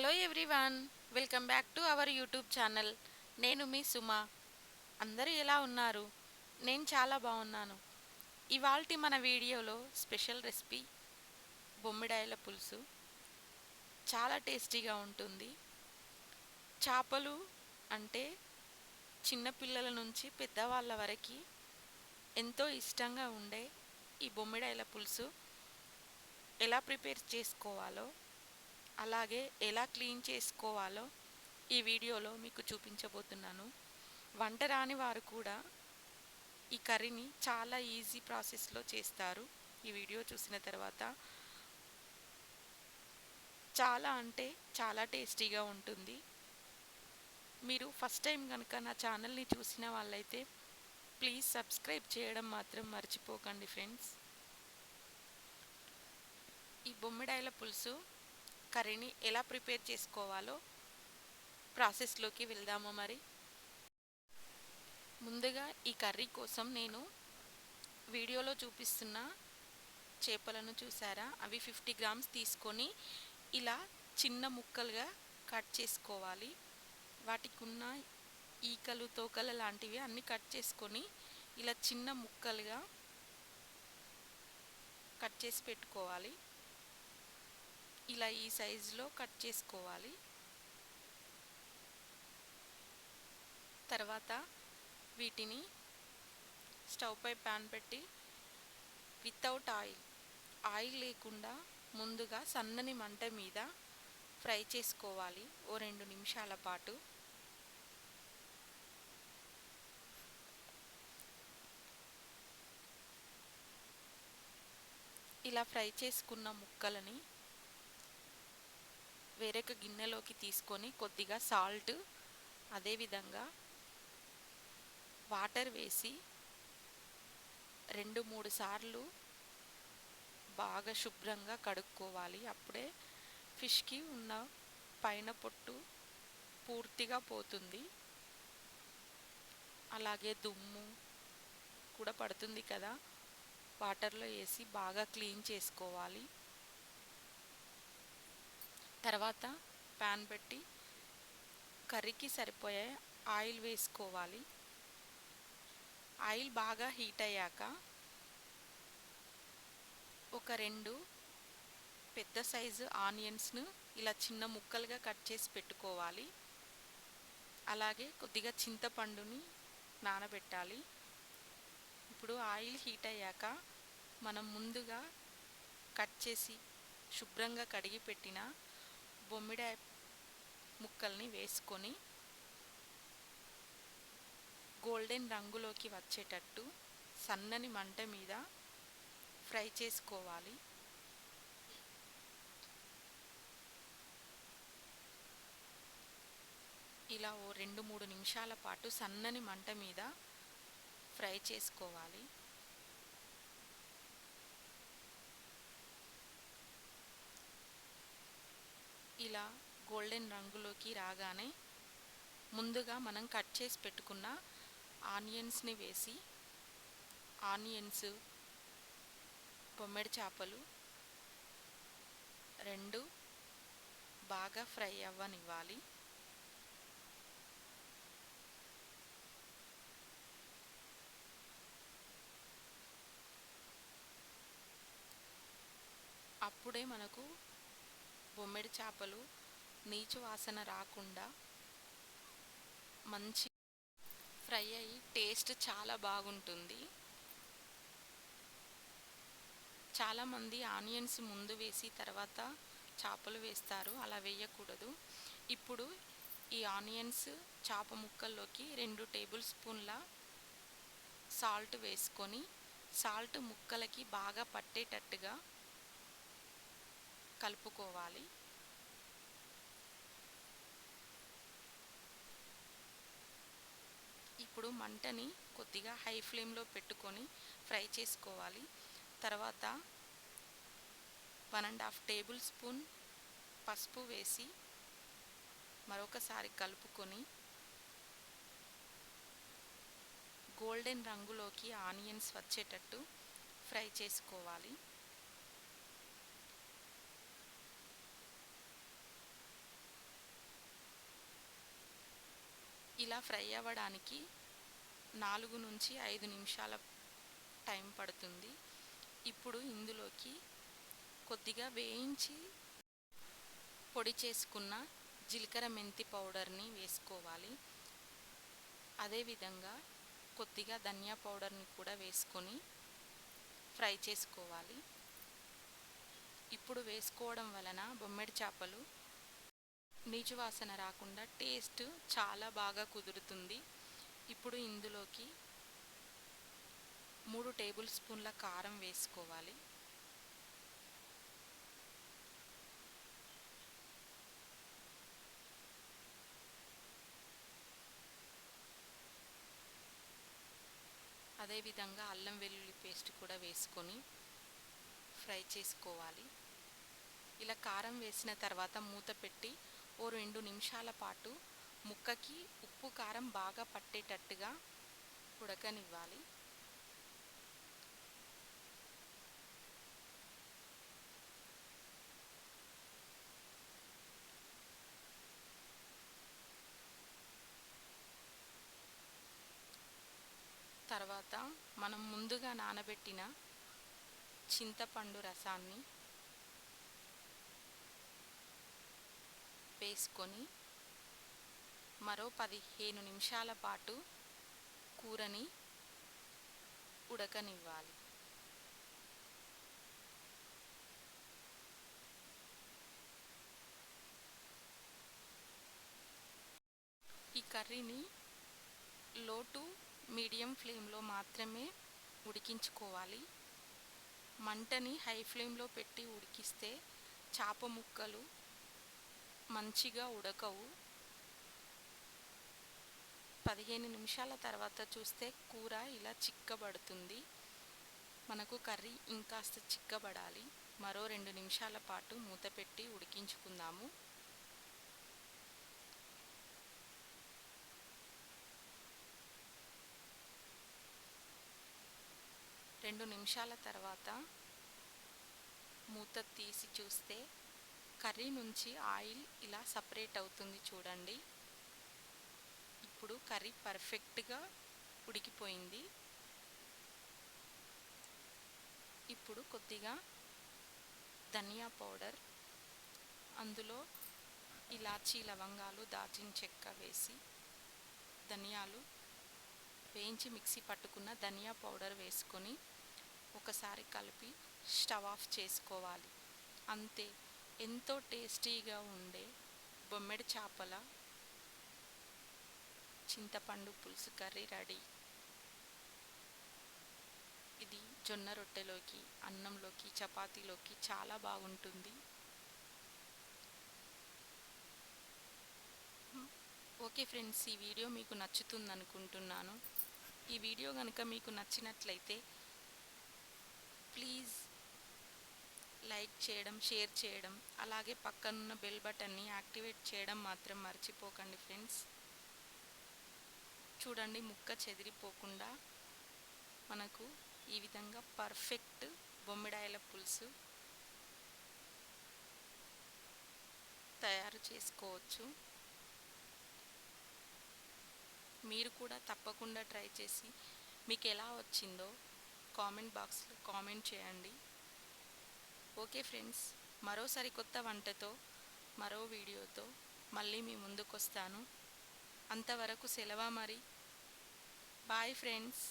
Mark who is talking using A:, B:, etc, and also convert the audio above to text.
A: Hello everyone welcome back to our YouTube channel. నేను మీ సుమ. అందరూ ఎలా ఉన్నారు? నేను చాలా బాగున్నాను. ఇవాల్టి మన వీడియోలో స్పెషల్ రెసిపీ బొమ్మిడాయల పులుసు. చాలా టేస్టీగా ఉంటుంది. చేపలు అంటే చిన్నపిల్లల నుంచి పెద్దవాళ్ళ వరకు ఎంతో ఇష్టంగా ఉండే ఈ బొమ్మిడాయల పులుసు ఎలా ప్రిపేర్ చేసుకోవాలో అలాగే ఎలా క్లీన్ చేసుకోవాలో ఈ వీడియోలో మీకు చూపించబోతున్నాను. వంట రాని వారు కూడా ఈ కర్రీని చాలా ఈజీ ప్రాసెస్లో చేస్తారు. ఈ వీడియో చూసిన తర్వాత చాలా అంటే చాలా టేస్టీగా ఉంటుంది. మీరు ఫస్ట్ టైం కనుక నా ఛానల్ని చూసిన వాళ్ళైతే ప్లీజ్ సబ్స్క్రైబ్ చేయడం మాత్రం మర్చిపోకండి ఫ్రెండ్స్. ఈ బొమ్మిడాయల పులుసు కర్రీని ఎలా ప్రిపేర్ చేసుకోవాలో ప్రాసెస్లోకి వెళ్దాము మరి? ముందుగా ఈ కర్రీ కోసం నేను వీడియోలో చూపిస్తున్న చేపలను చూసారా? అవి ఫిఫ్టీ గ్రామ్స్ తీసుకొని ఇలా చిన్న ముక్కలుగా కట్ చేసుకోవాలి. వాటికి ఉన్న ఈకలు తోకలు లాంటివి అన్నీ కట్ చేసుకొని ఇలా చిన్న ముక్కలుగా కట్ చేసి పెట్టుకోవాలి. ఇలా ఈ సైజులో కట్ చేసుకోవాలి. తర్వాత వీటిని స్టవ్పై ప్యాన్ పెట్టి వితౌట్ ఆయిల్. ఆయిల్ లేకుండా ముందుగా సన్నని మంట మీద ఫ్రై చేసుకోవాలి. ఓ రెండు నిమిషాల పాటు. ఇలా ఫ్రై చేసుకున్న ముక్కలని వేరొక గిన్నెలోకి తీసుకొని కొద్దిగా సాల్ట్ అదేవిధంగా వాటర్ వేసి రెండు మూడు సార్లు బాగా శుభ్రంగా కడుక్కోవాలి. అప్పుడే ఫిష్కి ఉన్న పైన పొట్టు పూర్తిగా పోతుంది. అలాగే దుమ్ము కూడా పడుతుంది కదా. వాటర్లో వేసి బాగా క్లీన్ చేసుకోవాలి. తర్వాత ప్యాన్ పెట్టి కర్రీకి సరిపోయే ఆయిల్ వేసుకోవాలి. ఆయిల్ బాగా హీట్ అయ్యాక ఒక రెండు పెద్ద సైజు ఆనియన్స్ను ఇలా చిన్న ముక్కలుగా కట్ చేసి పెట్టుకోవాలి. అలాగే కొద్దిగా చింతపండుని నానబెట్టాలి. ఇప్పుడు ఆయిల్ హీట్ అయ్యాక మనం ముందుగా కట్ చేసి శుభ్రంగా కడిగి పెట్టిన బొమ్మిడాయ ముక్కల్ని వేసుకొని గోల్డెన్ రంగులోకి వచ్చేటట్టు సన్నని మంట మీద ఫ్రై చేసుకోవాలి. ఇలా ఓ రెండు మూడు నిమిషాల పాటు సన్నని మంట మీద ఫ్రై చేసుకోవాలి. ఇలా గోల్డెన్ రంగులోకి రాగానే ముందుగా మనం కట్ చేసి పెట్టుకున్న ఆనియన్స్ని వేసి ఆనియన్స్ బొమ్మిడి చేపలు రెండు బాగా ఫ్రై అవ్వనివ్వాలి. అప్పుడే మనకు బొమ్మిడి చేపలు నీచు వాసన రాకుండా మంచి ఫ్రై అయ్యి టేస్ట్ చాలా బాగుంటుంది. చాలామంది ఆనియన్స్ ముందు వేసి తర్వాత చేపలు వేస్తారు. అలా వేయకూడదు. ఇప్పుడు ఈ ఆనియన్స్ చేప ముక్కల్లోకి రెండు టేబుల్ స్పూన్ల సాల్ట్ వేసుకొని సాల్ట్ ముక్కలకి బాగా పట్టేటట్టుగా కలుపుకోవాలి. ఇప్పుడు మంటని కొద్దిగా హై ఫ్లేమ్లో పెట్టుకొని ఫ్రై చేసుకోవాలి. తర్వాత one and half tablespoon పసుపు వేసి మరొకసారి కలుపుకొని గోల్డెన్ రంగులోకి ఆనియన్స్ వచ్చేటట్టు ఫ్రై చేసుకోవాలి. ఇలా ఫ్రై అవ్వడానికి నాలుగు నుంచి ఐదు నిమిషాల టైం పడుతుంది. ఇప్పుడు ఇందులోకి కొద్దిగా వేయించి పొడి చేసుకున్న జీలకర్ర మెంతి పౌడర్ని వేసుకోవాలి. అదేవిధంగా కొద్దిగా ధనియా పౌడర్ని కూడా వేసుకొని ఫ్రై చేసుకోవాలి. ఇప్పుడు వేసుకోవడం వలన బొమ్మిడి చేపలు నీచు వాసన రాకుండా టేస్ట్ చాలా బాగా కుదురుతుంది. ఇప్పుడు ఇందులోకి మూడు టేబుల్ స్పూన్ల కారం వేసుకోవాలి. అదేవిధంగా అల్లం వెల్లుల్లి పేస్ట్ కూడా వేసుకొని ఫ్రై చేసుకోవాలి. ఇలా కారం వేసిన తర్వాత మూత పెట్టి ఓ రెండు నిమిషాల పాటు ముక్కకి ఉప్పు కారం బాగా పట్టేటట్టుగా ఉడకనివ్వాలి. తర్వాత మనం ముందుగా నానబెట్టిన చింతపండు రసాన్ని వేసుకొని మరో పదిహేను నిమిషాల పాటు కూరని ఉడకనివ్వాలి. ఈ కర్రీని లో టు మీడియం ఫ్లేమ్లో మాత్రమే ఉడికించుకోవాలి. మంటని హై ఫ్లేమ్లో పెట్టి ఉడికిస్తే చాప ముక్కలు మంచిగా ఉడకవు. పదిహేను నిమిషాల తర్వాత చూస్తే కూర ఇలా చిక్కబడుతుంది. మనకు కర్రీ ఇంకాస్త చిక్కబడాలి. మరో రెండు నిమిషాల పాటు మూత పెట్టి ఉడికించుకుందాము. రెండు నిమిషాల తర్వాత మూత తీసి చూస్తే కర్రీ నుంచి ఆయిల్ ఇలా సపరేట్ అవుతుంది చూడండి. ఇప్పుడు కర్రీ పర్ఫెక్ట్గా ఉడికిపోయింది. ఇప్పుడు కొద్దిగా ధనియా పౌడర్ అందులో ఇలాచీ లవంగాలు దాచిన చెక్క వేసి ధనియాలు వేయించి మిక్సీ పట్టుకున్న ధనియా పౌడర్ వేసుకొని ఒకసారి కలిపి స్టవ్ ఆఫ్ చేసుకోవాలి. అంతే. ఎంతో టేస్టీగా ఉండే బొమ్మెడి చేపల చింతపండు పులుసు కర్రీ రెడీ. ఇది జొన్న రొట్టెలోకి అన్నంలోకి చపాతీలోకి చాలా బాగుంటుంది. ఓకే ఫ్రెండ్స్ ఈ వీడియో మీకు నచ్చుతుంది అనుకుంటున్నాను ఈ వీడియో కనుక మీకు నచ్చినట్లయితే ప్లీజ్ లైక్ చేయడం షేర్ చేయడం అలాగే పక్కనున్న బెల్ బటన్ని యాక్టివేట్ చేయడం మాత్రం మర్చిపోకండి ఫ్రెండ్స్. చూడండి ముక్క చెదిరిపోకుండా మనకు ఈ విధంగా పర్ఫెక్ట్ బొమ్మిడాయల పులుసు తయారు చేసుకోవచ్చు. మీరు కూడా తప్పకుండా ట్రై చేసి మీకు ఎలా వచ్చిందో కామెంట్ బాక్స్లో కామెంట్ చేయండి. ఓకే ఫ్రెండ్స్ మరోసారి కొత్త వంటతో మరో వీడియోతో మళ్ళీ మీ ముందుకొస్తాను. అంతవరకు సెలవా మరి. Bye friends.